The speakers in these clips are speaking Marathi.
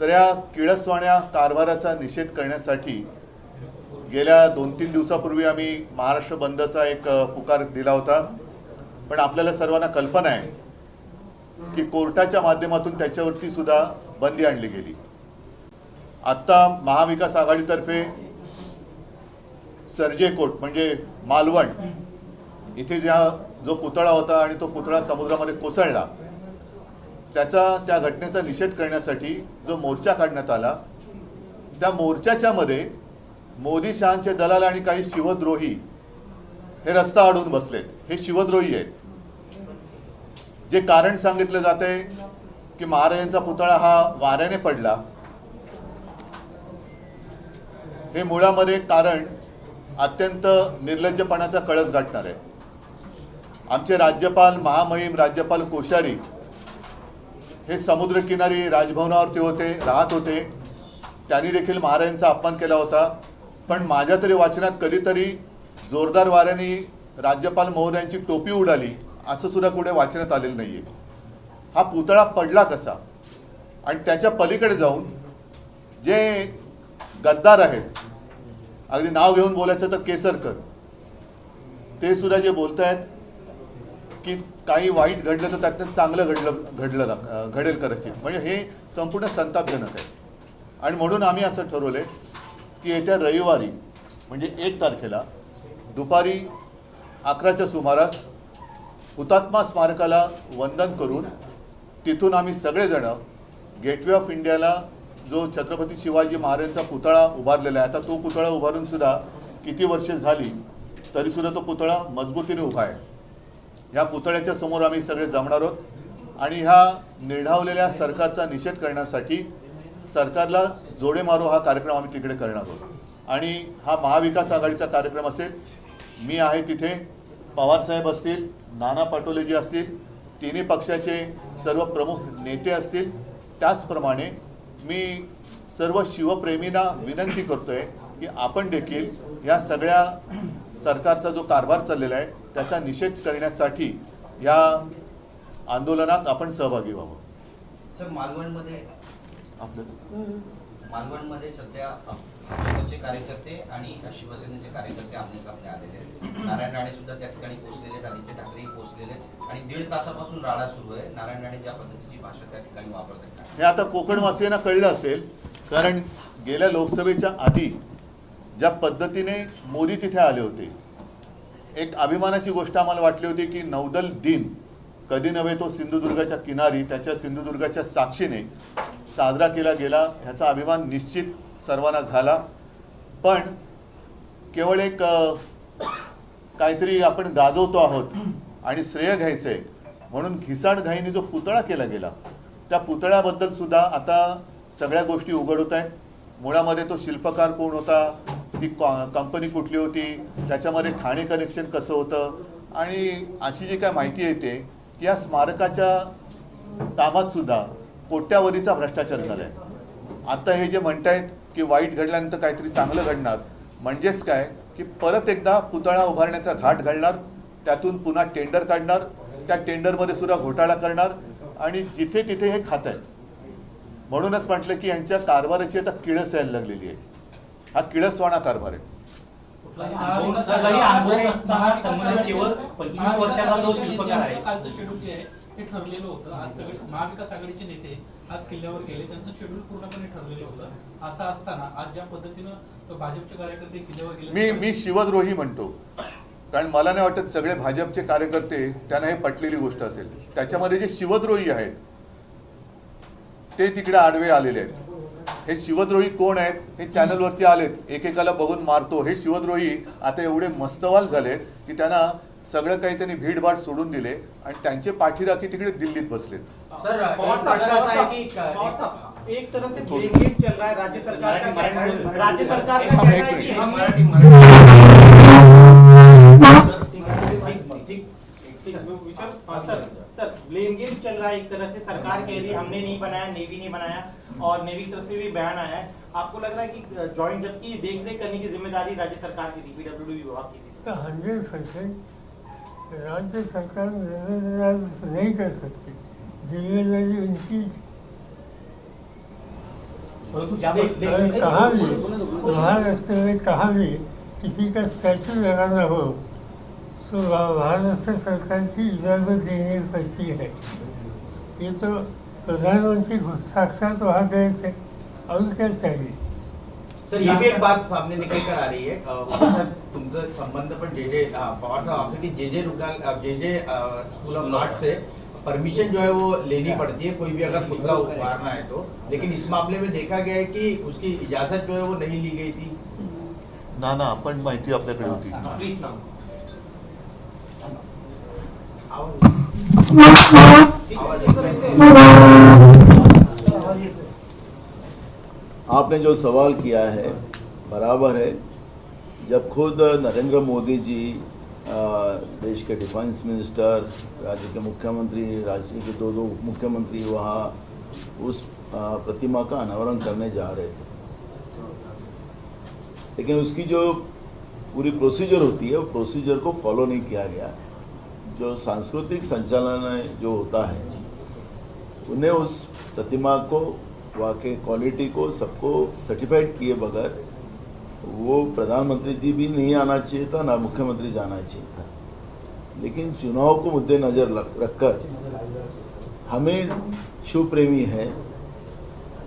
तर या किळसवाण्या कारभाराचा निषेध करण्यासाठी गेल्या दोन तीन दिवसापूर्वी आम्ही महाराष्ट्र बंदचा एक पुकार दिला होता. पण आपल्याला सर्वांना कल्पना आहे की कोर्टाच्या माध्यमातून त्याच्यावरती सुद्धा बंदी आणली गेली. आत्ता महाविकास आघाडीतर्फे सर्जेकोट म्हणजे मालवण इथे ज्या जो पुतळा होता आणि तो पुतळा समुद्रामध्ये कोसळला त्याचा त्या घटनेचा निषेध करण्यासाठी जो मोर्चा काढण्यात आला त्या मोर्चाच्या मध्ये मोदी शहांचे दलाल आणि काही शिवद्रोही हे रस्ता अडवून बसलेत. हे शिवद्रोही आहेत. जे कारण सांगितलं जात आहे की महाराजांचा पुतळा हा वाऱ्याने पडला. हे मुळामध्ये कारण अत्यंत निर्लज्जपणाचा कळस गाठणार आहे. आमचे राज्यपाल महामहिम राज्यपाल कोश्यारी हे समुद्रकिनारी राजभवनावरती होते राहत होते. त्यांनी देखील महाराजांचा अपमान केला होता. पण माझ्या तरी वाचनात कधीतरी जोरदार वाऱ्याने राज्यपाल महोदयांची टोपी उडाली असं सुद्धा कुठे वाचण्यात आलेलं नाहीये. हा पुतळा पडला कसा? आणि त्याच्या पलीकडे जाऊन जे गद्दार आहेत अगदी नाव घेऊन बोलायचं तर केसरकर ते सुद्धा जे बोलत आहेत की काही वाईट घडलं तर त्यातनं चांगलं घडलं घडलं घडेल कदाचित. म्हणजे हे संपूर्ण संतापजनक आहे. आणि म्हणून आम्ही असं ठरवलंय की येत्या रविवारी म्हणजे एक तारखेला दुपारी अकराच्या सुमारास हुतात्मा स्मारकाला वंदन करून तिथून आम्ही सगळेजण गेटवे ऑफ इंडियाला जो छत्रपती शिवाजी महाराजांचा पुतळा उभारलेला आहे आता तो पुतळा उभारून सुद्धा किती वर्षे झाली तरीसुद्धा तो पुतळा मजबूतीने उभा आहे. ह्या पुतळ्याच्या समोर आम्ही सगळे जमणार आहोत. आणि ह्या निर्ढावलेल्या सरकारचा निषेध करण्यासाठी सरकारला जोडे मारो हा कार्यक्रम आम्ही तिकडे करणार आहोत. आणि हा महाविकास आघाडीचा कार्यक्रम असेल मी आहे तिथे पवारसाहेब असतील नाना पटोलेजी असतील तिन्ही पक्षाचे सर्व प्रमुख नेते असतील त्याचप्रमाणे मी सर्व शिवप्रेमींना विनंती करतोय की आपण देखील या सगळ्या सरकारचा जो कारभार चाललेला आहे त्याचा निषेध करण्यासाठी या आंदोलनात आपण सहभागी व्हावं. सर मालवणमध्ये आपलं. मालवणमध्ये सध्या भाजपचे कार्यकर्ते आणि शिवसेनेचे कार्यकर्ते आमने सामने आलेले आहेत. नारायण राणे सुद्धा त्या ठिकाणी पोहोचलेले आहेत आदित्य ठाकरेही पोहोचलेले आहेत. आणि दीड तासापासून राडा सुरू आहे. नारायण राणे ज्या पद्धतीची भाषा त्या ठिकाणी वापरत आहेत. हे आता कोकणवासियांना कळलं असेल कारण गेल्या लोकसभेच्या आधी ज्या पद्धतीने मोदी तिथे आले होते एक अभिमानाची गोष्ट आम्हाला वाटली होती की नौदल दिन कधी नव्हे तो सिंधुदुर्गाच्या किनारी त्याच्या सिंधुदुर्गाच्या साक्षीने साजरा केला गेला ह्याचा अभिमान निश्चित सर्वांना झाला. पण केवळ एक काहीतरी आपण गाजवतो आहोत आणि श्रेय घ्यायचंय म्हणून घिसाड घाईने जो पुतळा केला गेला त्या पुतळ्याबद्दल सुद्धा आता सगळ्या गोष्टी उघड होत आहेत. मुळामध्ये तो शिल्पकार कोण होता? ती कंपनी कुठली होती त्याच्यामध्ये ठाणे कनेक्शन कसं होतं? आणि अशी जी काय माहिती येते या स्मारकाच्या कामात सुद्धा कोट्यावधीचा भ्रष्टाचार झालाय. आता हे जे म्हणतायत की वाईट घडल्यानंतर काहीतरी चांगलं घडणार म्हणजेच काय? की परत एकदा पुतळा उभारण्याचा घाट घालणार त्यातून पुन्हा टेंडर काढणार त्या टेंडरमध्ये सुद्धा घोटाळा करणार आणि जिथे तिथे हे खात आहेत म्हणूनच म्हटलं की यांच्या कारभाराची आता किळस यायला लागलेली आहे. हा किळसवाणा कारभार आहे. ठरलेलं होतं. आज सगळे महाविकास आघाडीचे नेते आज किल्ल्यावर गेले. त्यांचं शेड्यूल पूर्णपणे ठरलेलं होतं. असं असताना आज ज्या पद्धतीनं भाजपचे कार्यकर्ते किल्ल्यावर गेले मी मी शिवद्रोही म्हणतो. कारण मला नाही वाटत सगळे भाजपचे कार्यकर्ते त्यांना हे पटलेली गोष्ट असेल. त्याच्यामध्ये जे शिवद्रोही आहेत ते तिकडे आडवे आलेले आहेत. हे शिवद्रोही कोण आहेत हे चॅनलवरती आलेत. एकेकाला बघून मारतो. हे शिवद्रोही आता एवढे मस्तवाल झाले की त्यांना सगळं काही त्यांनी भीडभाड सोडून दिले आणि त्यांचे पाठीराखी तिकडे दिल्लीत बसलेत. सर पवार एक तरह से चल रहा है. राज्य सरकार का राज्य सरकार का सर सर ब्लेम गेम चल रहा है एक तरह से सरकार कह रही है हमने नहीं बनाया नेवी ने बनाया और नेवी की तरफ़ से भी बयान आया है। आपको लग रहा है कि ज्वाइंट जबकि देख रेख करने की ज़िम्मेदारी राज्य सरकार की थी पीडब्ल्यूडी विभाग की थी? हंड्रेड परसेंट राज्य सरकार नहीं कर सकती। ज़िम्मेदारी उनकी अगर कहाँ भी महाराष्ट्र में कहाँ भी किसी का स्टैचू लगाना हो तो वहाँ महाराष्ट्र सरकार की इजाज़त लेनी पड़ती है ये तो प्रधानमंत्री साक्षात वहाँ गए थे और क्या चाहिए सर ये भी एक बात सामने निकल कर आ रही है सर तुमचं संबंध पण जे जे पवार साहब आपसे की जे जे रुग्णालय J J school of art say permission जो है वो लेनी पड़ती है कोई भी अगर मुद्दा उतारना है तो. लेकिन इस मामले में देखा गया है कि उसकी इजाज़त जो है वो नहीं ली गई थी. ना ना आपण माहिती आपल्याकडे होती. आपने जो सवाल किया है, बराबर है। जब खुद नरेंद्र मोदी जी देश के डिफेंस मिनिस्टर, राज्य के मुख्यमंत्री, राज्य के दो दो उप मुख्यमंत्री वहाँ उस प्रतिमा का अनावरण करने जा रहे थे। लेकिन उसकी जो पूरी प्रोसीजर होती है, वो प्रोसीजर को फॉलो नहीं किया गया। जो सांस्कृतिक संचालन जो होता है, उन्हें उस प्रतिमा को के क्वालिटी को सबको सर्टिफाइड किए बगैर, वो प्रधानमंत्री जी भी नहीं आना चाहिए था, ना मुख्यमंत्री जाना चाहिए था। लेकिन चुनाव को मुद्देनजर रख- रखकर हमें शिव प्रेमी है,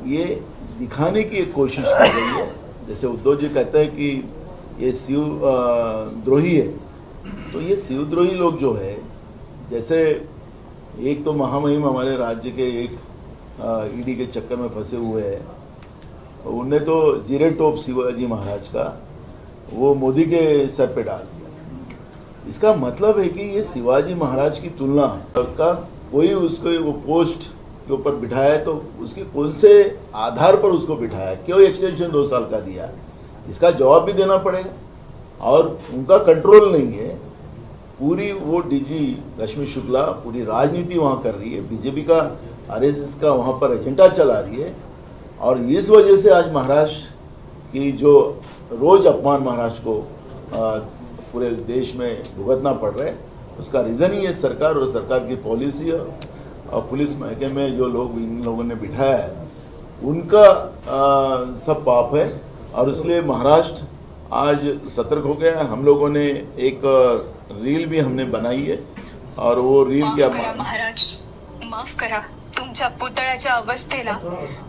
ये दिखाने की एक कोशिश कर रही है। जैसे उद्धव जी कहते हैं कि ये शिव द्रोही है। तो ये शिवद्रोही लोग जो है, जैसे एक तो महामहिम हमारे राज्य के एक ईडी के चक्कर में फंसे हुए हैं उनने तो जीरे टोप शिवाजी महाराज का, वो मोदी के सर पे डाल दिया। इसका मतलब है कि ये शिवाजी महाराज की तुलना का कोई उसको वो पोस्ट के ऊपर बिठाया तो उसके कौन से आधार पर उसको बिठाया? क्यों एक्सटेंशन दो साल का दिया? इसका जवाब भी देना पड़ेगा। और उनका कंट्रोल नहीं है। पूरी वो डीजी रश्मि शुक्ला पूरी राजनीति वहाँ कर रही है। बीजेपी का आरएसएस का वहाँ पर एजेंडा चला रही है। और इस वजह से आज महाराष्ट्र की जो रोज अपमान महाराष्ट्र को पूरे देश में भुगतना पड़ रहा है उसका रीज़न ही है सरकार और सरकार की पॉलिसी और, और पुलिस महकमे में जो लोग इन लोगों ने बिठाया है उनका आ, सब पाप है। और इसलिए महाराष्ट्र आज सतर्क हो गया है। हम लोगों ने एक रील भी हमने बनाई है और वो रील माफ क्या करा महाराज माफ करा तुमच्या पुतळ्याच्या अवस्थेला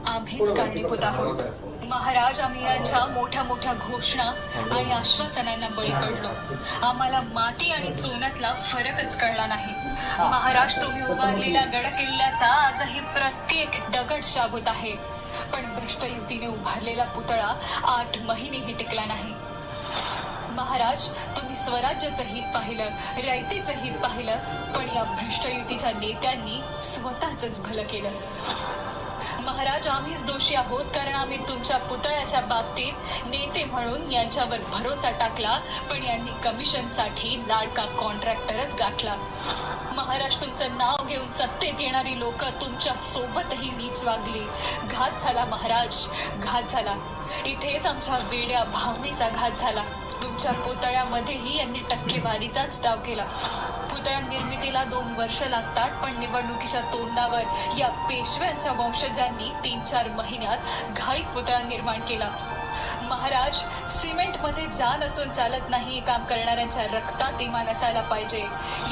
आम्हीच कारणीभूत आहोत. महाराज आम्ही यांच्या मोठ्या मोठ्या घोषणा आणि आश्वासनांना बळी पडलो. आम्हाला माती आणि सोन्यातला फरकच कळला नाही. महाराज तुम्ही उभारलेल्या गड किल्ल्याचा आजही प्रत्येक दगड शाबूत आहे. पण भ्रष्ट युतीने उभारलेला पुतळा आठ महिनेही टिकला नाही. महाराज तुम्ही स्वराज्याचं हित पाहिलं रयतेचं हित पाहिलं पण या भ्रष्ट युतीच्या नेत्यांनी स्वतःच भलं केलं. महाराज आम्हीच दोषी आहोत कारण आम्ही तुमच्या पुतळ्याच्या बाबतीत नेते म्हणून यांच्यावर भरोसा टाकला पण यांनी कमिशनसाठी लाडका कॉन्ट्रॅक्टरच गाठला. महाराज तुमचं नाव घेऊन सत्तेत येणारी लोक तुमच्या सोबतही नीच वागली. घात झाला महाराज घात झाला. इथेच आमच्या वेड्या भावनेचा घात झाला. तुमच्या पुतळ्यामध्येही यांनी टक्केवारीचाच डाव केला. पुतळ्या निर्मितीला दोन वर्ष लागतात पण निवडणुकीच्या तोंडावर या पेशव्यांच्या वंशजांनी तीन चार महिन्यात घाईत पुतळा निर्माण केला. महाराज सिमेंटमध्ये जान असून चालत नाही काम करणाऱ्यांच्या रक्तात इमान असायला पाहिजे.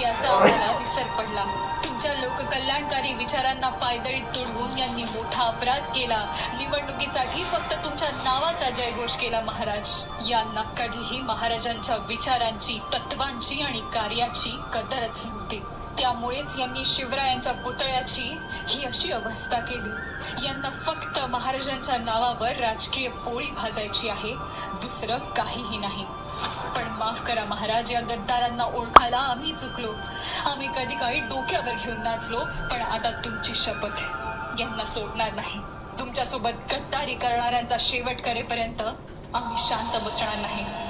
याचा आम्हाला विसर पडला. तुमच्या लोककल्याणकारी विचारांना पायदळीत तुडवून यांनी मोठा अपराध केला. निवडणुकीसाठी फक्त तुमच्या नावाचा जयघोष केला महाराज. यांना कधीही महाराजांच्या विचारांची तत्वांची आणि कार्याची कदरच नव्हती. त्यामुळेच यांनी शिवरायांच्या पुतळ्याची ही अशी अवस्था केली. यांना फक्त महाराजांच्या नावावर राजकीय पोळी भाजायची आहे दुसरं काहीही नाही. पण माफ करा महाराज या गद्दारांना ओळखायला आम्ही चुकलो. आम्ही कधी काही डोक्यावर घेऊन नाचलो पण आता तुमची शपथ यांना सोडणार नाही. तुमच्यासोबत गद्दारी करणाऱ्यांचा शेवट करेपर्यंत आम्ही शांत बसणार नाही.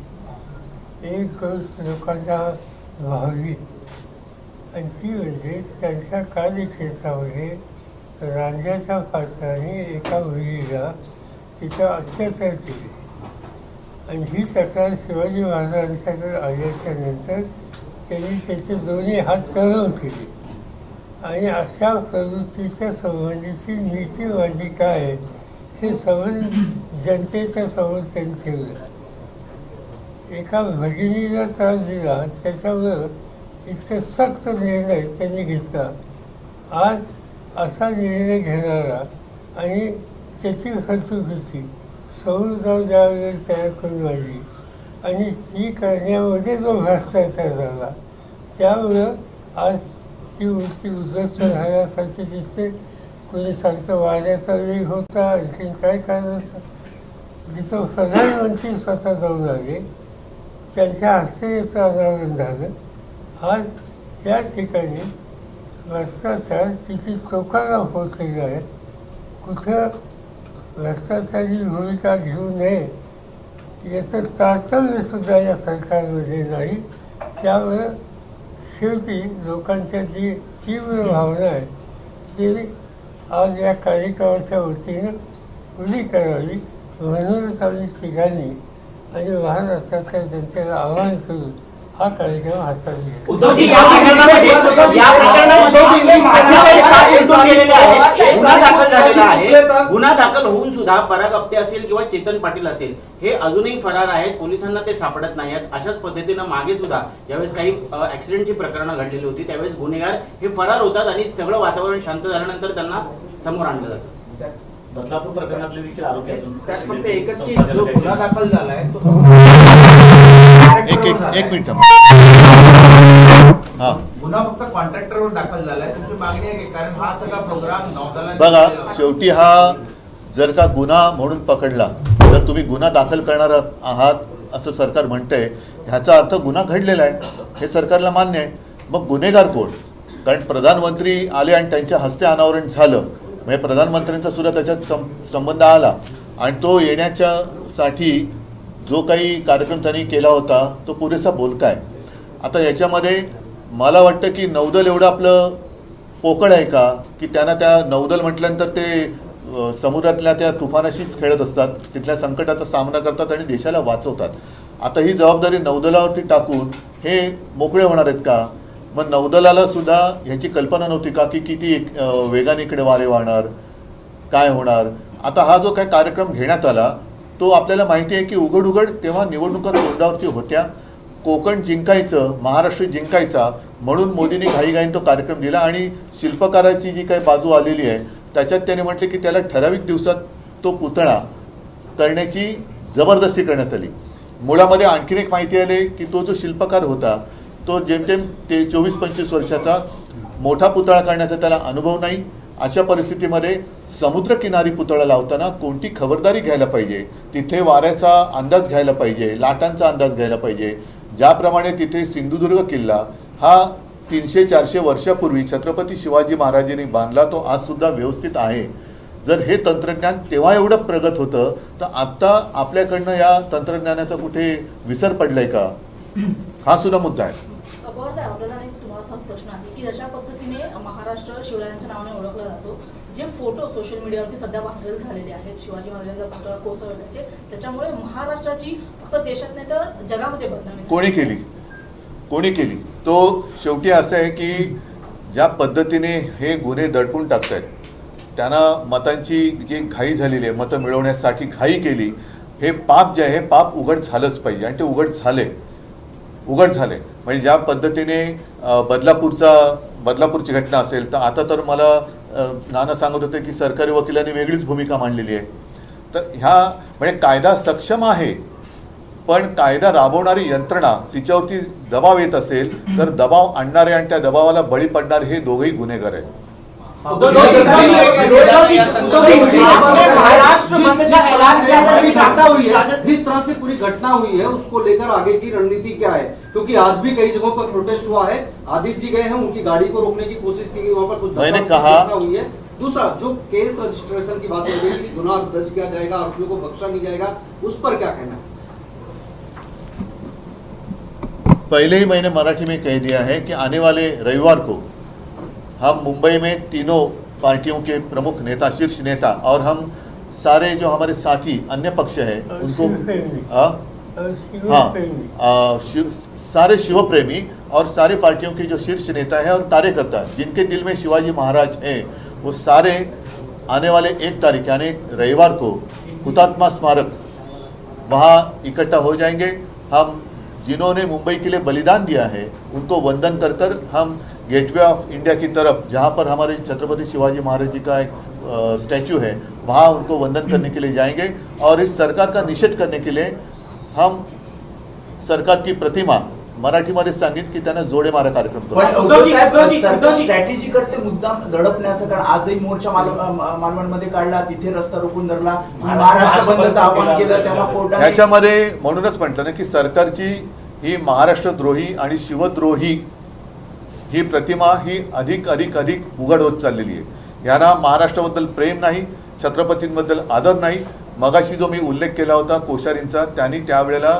एक लोकांना भावली. आणि ती म्हणजे त्यांच्या कार्यक्षेत्रामध्ये रांजाच्या पात्राने एका मुलीला तिचा अत्याचार केले. आणि ही तक्रार शिवाजी महाराजांच्याकडे आल्याच्यानंतर त्यांनी त्याचे दोन्ही हात करून केले. आणि अशा प्रवृत्तीच्या संबंधीची नीतीबाजी काय आहे हे संबंध जनतेच्या समोर त्यांनी ठेवलं. एका भगिनीला त्रास दिला त्याच्यावर इतकं सक्त निर्णय त्यांनी घेतला. आज असा निर्णय घेणारा आणि त्याची हरचुकीची समोर जाऊन ज्यावेळेला तयार करून आली आणि ती करण्यामध्ये जो भ्रष्टाचार झाला. त्यामुळं आज ती वृत्ती उद्ध्वस्त राहण्यासारखी दिसते. कुणी सांगतं वाऱ्याचा वेग होता आणखीन काय कारण जिथं प्रधानमंत्री स्वतः जाऊन आले त्यांच्या हस्ते याचं अनावरण झालं. आज त्या ठिकाणी भ्रष्टाचार किती टोकाला पोचलेला आहे. कुठं भ्रष्टाचारी भूमिका घेऊ नये याचं तारतम्यसुद्धा या सरकारमध्ये नाही. त्यामुळं शेवटी लोकांच्या जी तीव्र भावना आहे ती आज या कार्यक्रमाच्या वतीनं उभी करावी. म्हणूनच आम्ही तिघांनी आणि महाराष्ट्रातल्या जनतेला आवाहन करून हा कार्यक्रम हाताळला गुन्हा दाखल होऊन सुद्धा पराग अपते असेल किंवा चेतन पाटील असेल हे अजूनही फरार आहेत पोलिसांना ते सापडत नाही आहेत अशाच पद्धतीनं मागे सुद्धा ज्यावेळेस काही ऍक्सिडेंटची प्रकरणं घडलेली होती त्यावेळेस गुन्हेगार हे फरार होतात आणि सगळं वातावरण शांत झाल्यानंतर त्यांना समोर आणलं जातं बदलापूर प्रकरणातले देखील आरोपी अजून त्यात फक्त एकच की जो गुन्हा दाखल झालाय तो एक एक एक मिनिट हां. गुन्हा फक्त कॉन्ट्रॅक्टरवर दाखल झालाय. तुमची मागणी आहे की कारण हा सगळा प्रोग्राम नौदलाने बघा. शेवटी हा जर का गुन्हा म्हणून पकडला जर तुम्ही गुन्हा दाखल करणार आहात असं सरकार म्हणतंय. ह्याचा अर्थ गुन्हा घडलेला आहे. हे सरकारला मान्य आहे. मग गुन्हेगार कोण? कारण प्रधानमंत्री आले आणि त्यांच्या हस्ते अनावरण झालं. म्हणजे प्रधानमंत्र्यांचा सुद्धा त्याच्यात सं संबंध आला. आणि तो येण्याच्या साठी जो काही कार्यक्रम त्यांनी केला होता तो पुरेसा बोलका आहे. आता याच्यामध्ये मला वाटतं की नौदल एवढं आपलं पोकळ आहे का? की त्यांना त्या नौदल म्हटल्यानंतर ते समुद्रातल्या त्या तुफानाशीच खेळत असतात तिथल्या संकटाचा सामना करतात आणि देशाला वाचवतात. आता ही जबाबदारी नौदलावरती टाकून हे मोकळे होणार आहेत का? मग नौदलाला सुद्धा ह्याची कल्पना नव्हती का की किती वेगाने इकडे वारे वाहणार काय होणार? आता हा जो काय कार्यक्रम घेण्यात आला तो आपल्याला माहिती आहे की उघड उघड तेव्हा निवडणुका तोंडावरती होत्या. कोकण जिंकायचं महाराष्ट्र जिंकायचा म्हणून मोदींनी घाईघाईन तो कार्यक्रम दिला आणि शिल्पकाराची जी काही बाजू आलेली आहे त्याच्यात त्याने म्हटले की त्याला ठराविक दिवसात तो पुतळा करण्याची जबरदस्ती करण्यात आली. मुळामध्ये आणखीन एक माहिती आली की तो जो शिल्पकार होता तो जेमतेम ते चोवीस पंचवीस वर्षाचा मोठा पुतळा काढण्याचा त्याला अनुभव नाही अशा परिस्थितीमध्ये समुद्रकिनारी पुतळा लावताना कोणती खबरदारी घ्यायला पाहिजे तिथे वाऱ्याचा अंदाज घ्यायला पाहिजे लाटांचा अंदाज घ्यायला पाहिजे ज्याप्रमाणे तिथे सिंधुदुर्ग किल्ला हा तीनशे चारशे वर्षापूर्वी छत्रपती शिवाजी महाराजांनी बांधला तो आज सुद्धा व्यवस्थित आहे. जर हे तंत्रज्ञान तेव्हा एवढं प्रगत होतं तर आत्ता आपल्याकडनं या तंत्रज्ञानाचा कुठे विसर पडलाय का? हा सुद्धा मुद्दा आहे पवार साहेब, आपल्याला एक तुम्हाला असा प्रश्न आहे की जशा पद्धतीने महाराष्ट्र शिवरायांच्या नावाने ओळखला जातो. जे फोटो सोशल मीडियावरती सध्या व्हायरल झालेले आहेत शिवाजी महाराजांचा पुतळा कोसळण्याचे त्याच्यामुळे महाराष्ट्राची फक्त देशात नाही तर जगामध्ये बदनामी. कोणी केली? कोणी केली? तो शेवटी असं आहे की ज्या पद्धतीने हे गुन्हे दडपून टाकतायत त्यांना मतांची जी घाई झालेली आहे मतं मिळवण्यासाठी घाई केली हे पाप जे आहे हे पाप उघड झालंच पाहिजे. आणि ते उघड झाले. उघड झाले. म्हणजे ज्या पद्धतीने बदलापूरचा बदलापूरची घटना असेल तर आता तर मला नाना सांगत होते की सरकारी वकिलांनी वेगळीच भूमिका मांडलेली आहे. तर ह्या म्हणजे कायदा सक्षम आहे पण कायदा राबवणारी यंत्रणा तिच्यावरती दबाव येत असेल तर दबाव आणणारे आणि त्या दबावाला बळी पडणारे हे दोघेही गुन्हेगार आहेत. महाराष्ट्र जिस तरह से पूरी घटना हुई है उसको लेकर आगे की रणनीति क्या है? क्योंकि आज भी कई जगहों पर प्रोटेस्ट हुआ है। आदित्य जी गए हैं उनकी गाड़ी को रोकने की कोशिश की गई वहाँ पर कुछ मैंने कहा- हुई है। दूसरा जो केस रजिस्ट्रेशन की बात हो गई कि गुनाह दर्ज किया जाएगा आरोपियों को बख्शा नहीं जाएगा उस पर क्या कहना है? पहले ही मैंने मराठी में कह दिया है कि आने वाले रविवार को हम मुंबई में तीनों पार्टियों के प्रमुख नेता शीर्ष नेता और हम सारे जो हमारे साथी अन्य पक्ष है उनको शिवप्रेमी। हाँ और शिव प्रेमी। सारे और सारे पार्टियों के जो शीर्ष नेता है और कार्यकर्ता जिनके दिल में शिवाजी महाराज हैं, वो सारे आने वाले एक तारीख, यानी रविवार को हुतात्मा स्मारक वहाँ इकट्ठा हो जाएँगे हम जिन्होंने मुंबई के लिए बलिदान दिया है, उनको वंदन कर कर हम गेटवे ऑफ़ इंडिया की तरफ़, जहाँ पर हमारे छत्रपति शिवाजी महाराज जी का एक स्टैचू है, वहाँ उनको वंदन करने के लिए जाएँगे और इस सरकार का निषेध करने के लिए हम सरकार की प्रतिमा मराठीमध्ये सांगित की त्यांना जोडे मारा कार्यक्रम पण करू उद्धव साहेब, उद्धव जी, सरकार उद्धव जी. स्ट्रॅटेजी करते मुद्दाम दडपण्याचं कारण आजही मोर्चा माल मालवणमध्ये काढला तिथे रस्ता रोखून धरला. महाराष्ट्र बंदचं आवाहन केलं. तेव्हा कोर्टाने ह्याच्यामध्ये म्हणूनच म्हटलं ना की सरकारची ही महाराष्ट्रद्रोही आणि शिवद्रोही ही प्रतिमा ही अधिक अधिक अधिक उघड होत चाललेली आहे. यांना महाराष्ट्राबद्दल प्रेम नाही छत्रपतींबद्दल आदर नाही. मगाशी जो मी उल्लेख केला होता कोश्यारींचा त्यांनी त्यावेळेला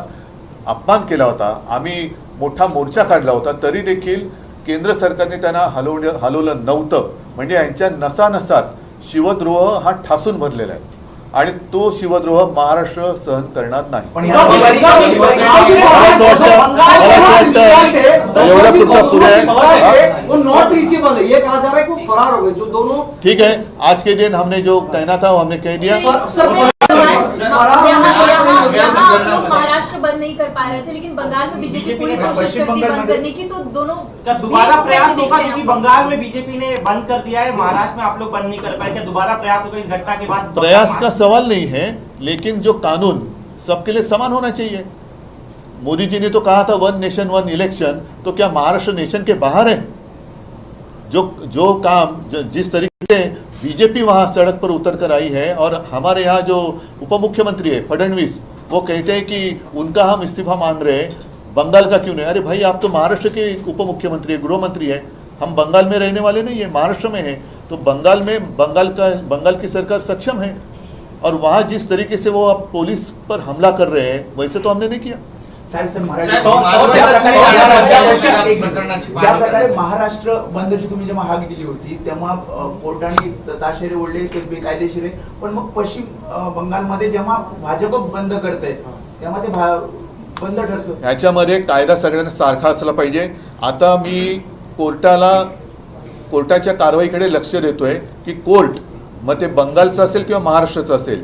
अपमान केला होता. आम्ही मोठा मोर्चा काढला होता तरी देखील केंद्र सरकारने त्यांना हलवलं हलवलं नव्हतं म्हणजे यांच्या नसानसात शिवद्रोह हा ठासून भरलेला आहे आणि तो शिवद्रोह महाराष्ट्र सहन करणार नाही आहे हा? है है हो ठीक है आज के दिन हमने जो कहना था वो हमने कह दिया बंद नहीं कर पा रहे थे लेकिन बंगाल में बीजेपी पूरी कोशिश करती बंद करने की तो दोनों क्या दोबारा प्रयास होगा? क्योंकि बंगाल में बीजेपी ने बंद कर दिया है महाराष्ट्र में आप लोग बंद नहीं कर पाए क्या दोबारा प्रयास होगा इस घटना के बाद? प्रयास का सवाल नहीं है लेकिन जो कानून सबके लिए समान होना चाहिए। मोदी जी ने तो कहा था वन नेशन वन इलेक्शन तो क्या महाराष्ट्र नेशन के बाहर है? जो जो काम ज, जिस तरीके से बीजेपी वहाँ सड़क पर उतर कर आई है और हमारे यहाँ जो उप मुख्यमंत्री है फडणवीस वो कहते हैं कि उनका हम इस्तीफा मांग रहे हैं। बंगाल का क्यों नहीं? अरे भाई, आप तो महाराष्ट्र के उप मुख्यमंत्री है गृह मंत्री है। हम बंगाल में रहने वाले नहीं है, महाराष्ट्र में है। तो बंगाल में, बंगाल का, बंगाल की सरकार सक्षम है। और वहाँ जिस तरीके से वो अब पुलिस पर हमला कर रहे हैं, वैसे तो हमने नहीं किया। ज्या महाराष्ट्र- प्रकारे- महाराष्ट्र- बंदची तुम्ही जेव्हा हाक दिली होती तेव्हा कोर्टाने ताशेरे ओढले ते बेकायदेशीर आहे. पण मग पश्चिम बंगालमध्ये जेव्हा भाजप बंद करते तेव्हा ते बंद ठरतं ह्याच्यामध्ये कायदा सगळ्यांना सारखा असला पाहिजे. आता मी कोर्टाला कोर्टाच्या कारवाईकडे लक्ष देतोय की कोर्ट मग ते बंगालचं असेल किंवा महाराष्ट्राचं असेल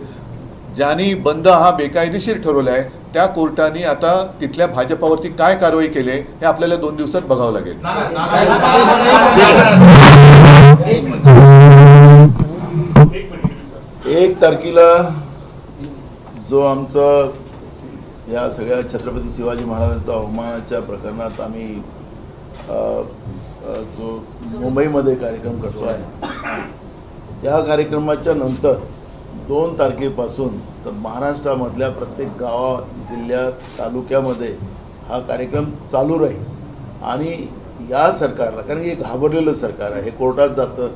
ज्यांनी बंद हा बेकायदेशीर ठरवला आहे त्या कोर्टाने आता तिथल्या भाजपावरती काय कारवाई केली आहे हे आपल्याला दोन दिवसात बघावं लागेल. एक मिनिट एक तारखेला जो आमचा या सगळ्या छत्रपती शिवाजी महाराजांचा अवमानाच्या प्रकरणात आम्ही जो मुंबईमध्ये कार्यक्रम करतो आहे त्या कार्यक्रमाच्या नंतर दोन तारखेपासून तर महाराष्ट्रामधल्या प्रत्येक गावा जिल्ह्यात तालुक्यामध्ये हा कार्यक्रम चालू राहील. आणि या सरकारला कारण हे घाबरलेलं सरकार आहे हे कोर्टात जातं.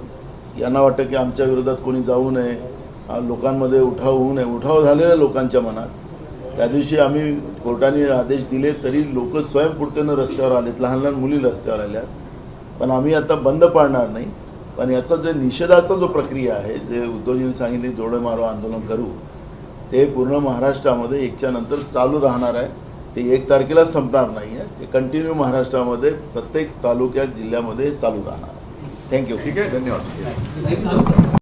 यांना वाटतं की आमच्या विरोधात कोणी जाऊ नये लोकांमध्ये उठाव होऊ नये. उठाव झालेला लोकांच्या मनात. त्या दिवशी आम्ही कोर्टाने आदेश दिले तरी लोक स्वयंपूर्तीनं रस्त्यावर आलेत लहान लहान मुली रस्त्यावर आल्यात. पण आम्ही आता बंद पाडणार नाही. पण याचा जे निषेधाचा जो प्रक्रिया आहे जे उद्धवजींनी सांगितले जोडे मारो आंदोलन करू ते पूर्ण महाराष्ट्रामध्ये एकच्या नंतर चालू राहणार आहे. ते एक तारखेला संपणार नाही आहे. ते कंटिन्यू महाराष्ट्रामध्ये प्रत्येक तालुक्यात जिल्ह्यामध्ये चालू राहणार आहे. थँक्यू ठीक आहे. धन्यवाद.